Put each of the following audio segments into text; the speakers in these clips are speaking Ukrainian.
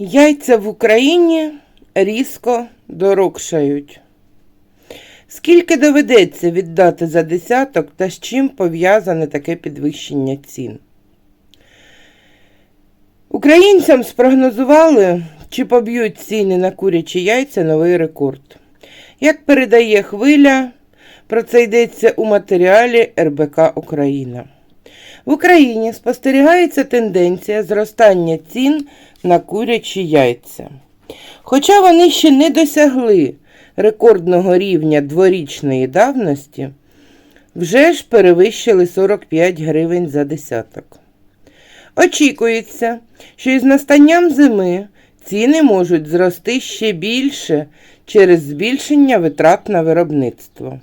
Яйця в Україні різко дорогшають. Скільки доведеться віддати за десяток та з чим пов'язане таке підвищення цін? Українцям спрогнозували, чи поб'ють ціни на курячі яйця новий рекорд. Як передає хвиля, про це йдеться у матеріалі РБК Україна. В Україні спостерігається тенденція зростання цін на курячі яйця. Хоча вони ще не досягли рекордного рівня дворічної давності, вже ж перевищили 45 гривень за десяток. Очікується, що із настанням зими ціни можуть зрости ще більше через збільшення витрат на виробництво.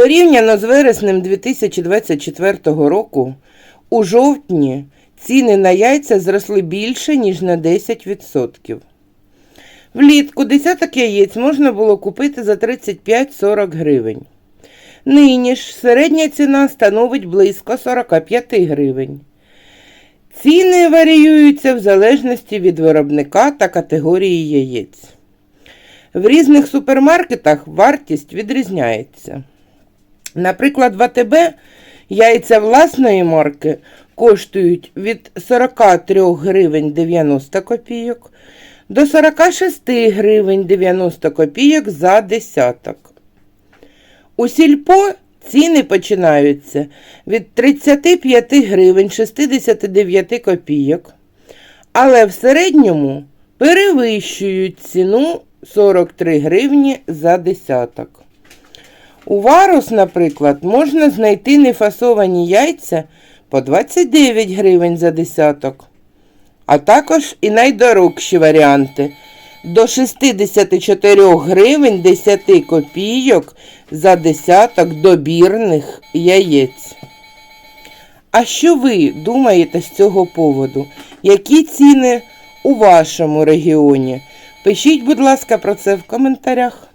Порівняно з вереснем 2024 року, у жовтні ціни на яйця зросли більше, ніж на 10%. Влітку десяток яєць можна було купити за 35-40 гривень. Нині ж середня ціна становить близько 45 гривень. Ціни варіюються в залежності від виробника та категорії яєць. В різних супермаркетах вартість відрізняється. Наприклад, в АТБ яйця власної марки коштують від 43 гривень 90 копійок до 46 гривень 90 копійок за десяток. У сільпо ціни починаються від 35 гривень 69 копійок, але в середньому перевищують ціну 43 гривні за десяток. У варус, наприклад, можна знайти нефасовані яйця по 29 гривень за десяток, а також і найдорожчі варіанти до 64 гривень 10 копійок за десяток добірних яєць. А що ви думаєте з цього поводу? Які ціни у вашому регіоні? Пишіть, будь ласка, про це в коментарях.